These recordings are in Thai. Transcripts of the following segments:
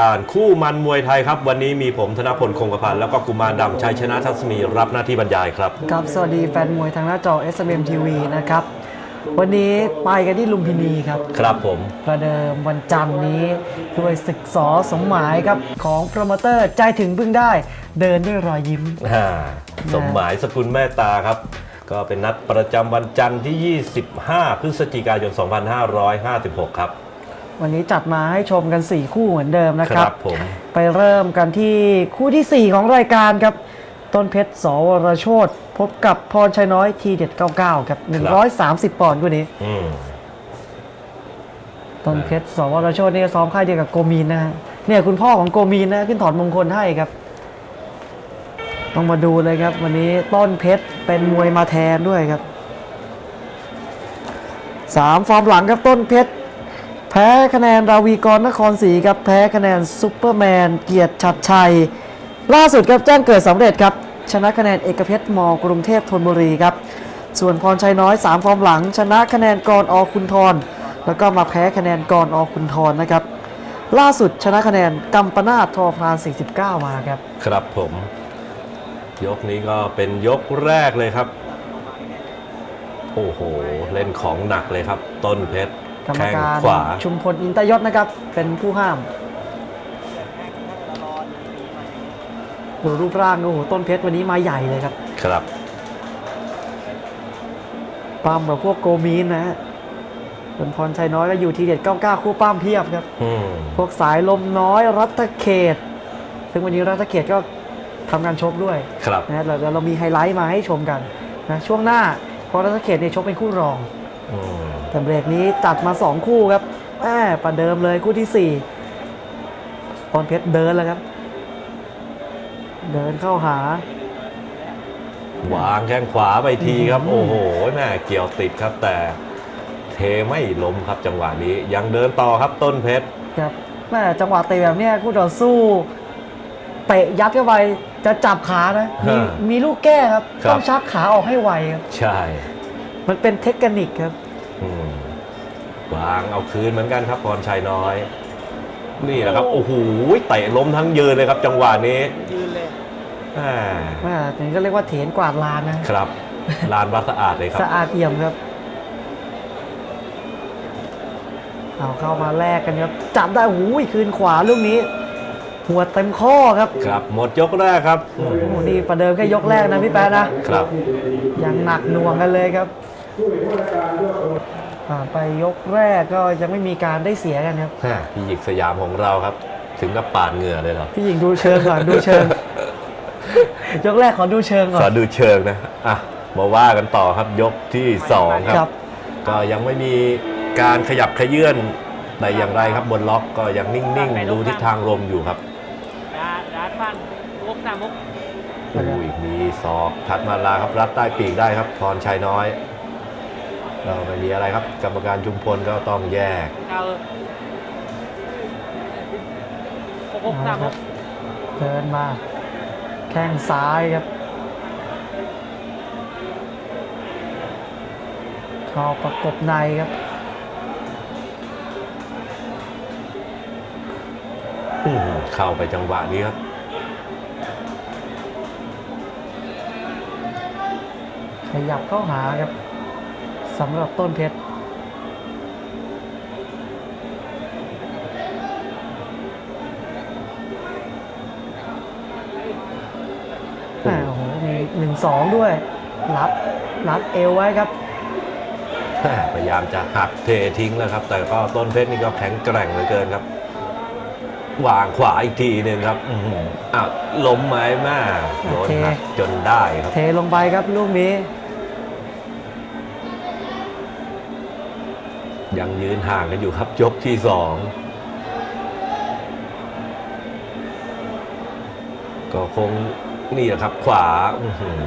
การคู่มันมวยไทยครับ วันนี้มีผมธนพลคงกระพันธ์แล้วก็กุมารดำชัยชนะทัศมีรับหน้าที่บรรยายครับครับสวัสดีแฟนมวยทางหน้าจอ SMM TV นะครับ วันนี้ไปกันที่ลุมพินีครับ ครับผม ประเดิมวันจันทร์นี้ด้วยศึกสอสมหมายครับ ของโปรโมเตอร์ใจถึงพึ่งได้ เดินด้วยรอยยิ้มอ่าสมหมายสกุลแม่ตาครับก็เป็นนัดประจำวันจันทร์ที่ 25 พฤศจิกายน 2556 ครับ วันนี้จัดมาให้ชมกัน 4 คู่เหมือนเดิมนะคครัรับ บผม ไปเริ่มกันที่คู่ทีสี่ 4 ของรายการครับ ต้นเพชรสวรโชตพบกับพรชัยน้อยทีเด็ด99 ครับ 130 ปอนด์คู่นี้ อืม ต้นเพชรสวรโชตนี่ก็ซ้อมค่ายเดียวกับโกมีนนะฮะเนี่ยคุณพ่อของโกมีนนะขึ้นถอดมงคลให้ครับ ต้องมาดูเลยครับ วันนี้ต้นเพชรเป็นมวยมาแทนด้วยครับสามฟอร์มหลังครับต้นเพชร แพ้คะแนนราวีกรนครศรีครับแพ้คะแนนซุปเปอร์แมนเกียรติชัดชัย ล่าสุดครับแจ้งเกิดสำเร็จครับชนะคะแนนเอกเพชรมกรุงเทพธนบุรีครับส่วนพรชัยน้อย 3 ฟอร์มหลัง ชนะคะแนนกรอคุณทรแล้วก็มาแพ้คะแนนกรอคุณทรนะครับล่าสุดชนะคะแนนกัมปนาททอพราน49 มาครับ ครับผม ยกนี้ก็เป็นยกแรกเลยครับ โอ้โห เล่นของหนักเลยครับ ต้นเพชร กรรมแข้งการขวา ชุมพลอินตยศนะครับ เป็นผู้ห้าม ดูรูปร่างโอ้โหต้นเพชรวันนี้มาใหญ่เลยครับ ครับปั้มแบบพวกโกมีนนะฮะส่วนพรชัยน้อยก็อยู่ทีเด็ด99 คู่ปั้มเพียบครับ อืมพวกสายลมน้อยรัตเขต ซึ่งวันนี้รัตเขตก็ทำการชกด้วยครับนะเราเรามีไฮไลท์มาให้ชมกันนะช่วงหน้าเพราะรัตเขตเนี่ยชกเป็นคู่รอง อืม แต่เบรกนี้จัดมา 2 คู่ครับแอบประเดิมเลยคู่ที่ 4 พรเพชรเดินแล้วครับ เดินเข้าหา วางแข้งขวาไปทีครับ โอ้โหแม่เกี่ยวติดครับแต่เทไม่ล้มครับจังหวะนี้ ยังเดินต่อครับต้นเพชรครับแม่จังหวะเตะแบบเนี้ยคู่ต่อสู้เตะยัดเข้าไปจะจับขานะมีมีลูกแก้ครับ ต้องชักขาออกให้ไวครับ ใช่ มันเป็นเทคนิคครับอืม วางเอาคืนเหมือนกันครับพรชัยน้อย นี่แหละครับ โอ้โหเตะล้มทั้งยืนเลยครับ จังหวะนี้ยืนเลยอ่าแม่ถึงก็เรียกว่าเถนกวาดลานนะครับลานวัดสะอาดเลยครับสะอาดเอี่ยมครับเอาเข้ามาแลกกันครับจับได้หูยคืนขวาลูกนี้ หัวเต็มข้อครับ ครับ หมดยกแรกครับโอ้โหนี่ประเดิมแค่ยกแรกนะพี่แป๊ะนะครับ ยังหนักหน่วงกันเลยครับ ผ่านไปยกแรกก็ยังไม่มีการได้เสียกันครับแม่พี่หยิกสยามของเราครับ ถึงกับปาดเหงื่อเลยเหรอพี่หญิงดูเชิงก่อนดูเชิง ยกแรกขอดูเชิงก่อขอนดูเชิงนะอะมาว่ากันต่อครับยกที่สองคครัรับ บ ก็ยังไม่มีการขยับขยื่นแต่อย่างไรครับบนล็อกก็ยังนิ่งๆดูทิศทางลมอยู่ครับดาดาฟันวกหน้ามุกอุ้ยมีศอกถัดมาลาครับรัดใต้ปีกได้ครับพรชัยน้อย เราไม่มีอะไรครับ กรรมการชุมพลก็ต้องแยกเกาพกหน้ามุกเดินมา แข้งซ้ายครับ เข้าประกบในครับอื้อหือเข้าไปจังหวะนี้ครับขยับเข้าหาครับ สำหรับต้นเพชรอ่าโอ้โหมีหนึ่งสองด้วย รัดรัดเอวไว้ครับ พยายามจะหักเททิ้งแล้วครับ แต่ก็ต้นเพชรนี่ก็แข็งแกร่งเหลือเกินครับ วางขวาอีกทีหนึ่งครับอื้อหืออ้าวล้มไหมแม่โดนหักจนได้ครับ เทลงไปครับลูกนี้ ยังยืนห่างกันอยู่ครับยกที่สองก็คงนี่แหละครับ ขวาอื้อหือ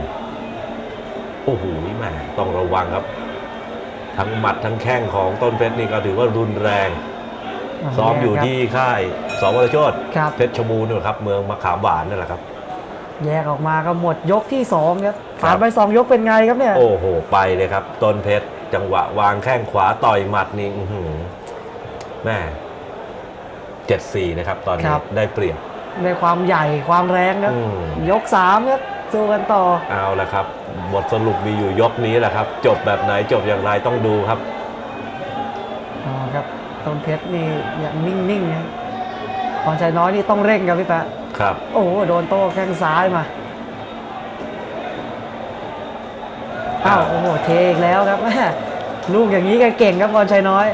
โอ้โหแม่ต้องระวังครับ ทั้งหมัดทั้งแข้งของต้นเพชรนี่ก็ถือว่ารุนแรง ซ้อมอยู่ที่ค่ายสวรโชตครับเพชรชบูรณ์นี่แหละครับ เมืองมะขามหวานนั่นแหละครับ แยกออกมาก็หมดยกที่สองครับครับผ่านไปสองยกเป็นไงครับเนี่ย โอ้โห ไปเลยครับ ต้นเพชร จังหวะวางแข้งขวาต่อยหมัดนี่อื้อหือแม่เ7-4นะครับ ตอนคนี้รับได้เปรียบในความใหญ่ความแรงครับอืมยกสามครับสู้กันต่อเอาละครับ บทสรุปมีอยู่ยกนี้แหละครับ จบแบบไหนจบอย่างไรต้องดูครับอ๋อครับต้นเพชรนี่อย่างนิ่งๆนะพรชัยน้อยนี่ต้องเร่งครับพี่แปะครับ โอ้โหโดนโต้แข้งซ้ายมา อ้าวโอ้โหเทอีกแล้วครับแม่ลูกอย่างนี้แกเก่งครับพรชัยน้อย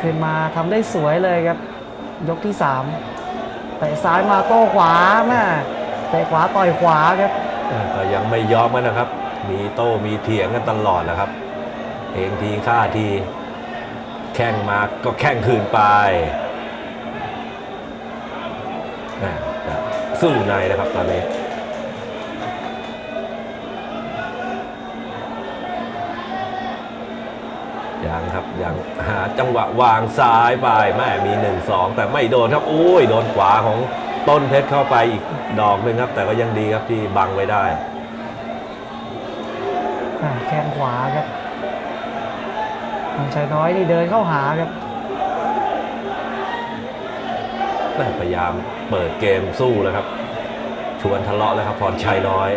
ขึ้นมาทำได้สวยเลยครับ ยกที่สามเตะซ้ายมาโต้ขวาแม่เตะขวาต่อยขวาครับก็ยังไม่ยอมกันนะครับ มีโต้มีเถียงกันตลอดแหละครับเองทีฆ่าทีแข่งมาก็แข่งคืนไปอ่สู้ในนะครับตอนนี้ ยังครับยังหาจังหวะวางซ้ายไปแม่มี 1-2 แต่ไม่โดนครับโอ้ยโดนขวาของต้นเพชรเข้าไปอีกดอกหนึ่งครับ แต่ก็ยังดีครับที่บังไว้ได้อ่าแข้งขวาครับพรชัยน้อยนี่เดินเข้าหาครับพยายามเปิดเกมสู้แล้วครับ ชวนทะเลาะแล้วครับพรชัยน้อย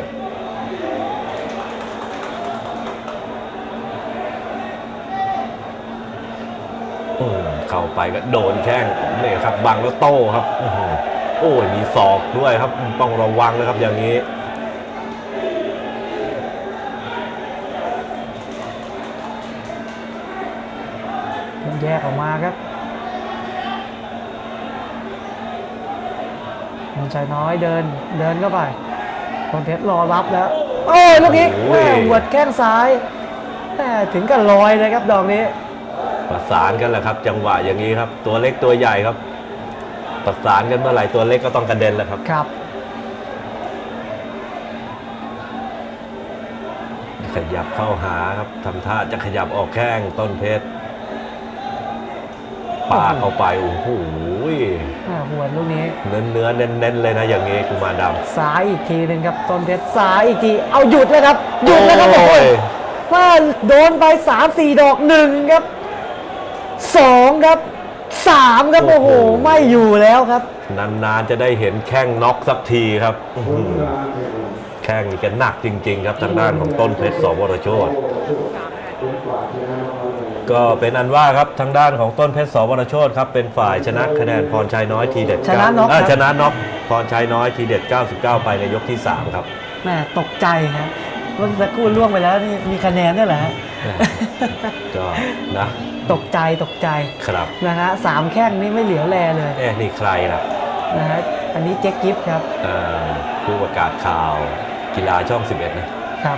เข้าไปก็โดนแข้งนี่ครับบังแล้วโต้ครับอื้อหือโอ้ยมีศอกด้วยครับต้องระวังนะครับอย่างนี้แยกออกมาครับมันใจน้อยเดินเดินเข้าไปคนเพชรรอรับแล้วโอ้ยลูกนี้โอ้ยแม่หัวดแข้งซ้ายแม่ถึงกับลอยเลยครับดอกนี้ ประสานกันแหละครับ จังหวะอย่างนี้ครับ ตัวเล็กตัวใหญ่ครับ ประสานกันเมื่อไหร่ตัวเล็กก็ต้องกระเด็นแหละครับครับขยับเข้าหาครับทำท่าจะขยับออกแข้งต้นเพชรปาเข้าไปโอ้โหแม่หัวดลูกนี้ เนื้อเนื้อเน้นๆเลยนะอย่างนี้กุมารดำซ้ายอีกทีหนึ่งครับต้นเพชรซ้ายอีกทีเอาหยุดเลยครับหยุดแล้วครับโอ้โอ้ยยว่าโดนไปสามสี่ดอกหนึ่งครับ สองครับสามครับโอ้โห ไม่อยู่แล้วครับ นานๆจะได้เห็นแข้งน็อกสักทีครับอื้อหือแข้งนี่แกันหนักจริง ๆ ครับทางด้านของต้นเพชรสวรโชตก็เป็นอันว่าครับทางด้านของต้นเพชรสวรโชตครับเป็นฝ่ายชนะคะแนนพรชัยน้อยทีเด็ดชนะน็อกเก้าครับชนะน็อกพรชัยน้อยทีเด็ด 99 ไปในยกที่ 3 ครับแม่ตกใจครับ เมื่อสักครู่ล่วงไปแล้วนี่มีคะแนนด้วยเหรอฮะก็นะ ตกใจตกใจครับนะฮะสามแข้งนี่ไม่เหลียวแลเลยเอ๊ะนี่ใครล่ะนะฮะอันนี้เจ๊กกิฟต์ครับเอ่อผู้ประกาศข่าวกีฬาช่อง 11 นะครับ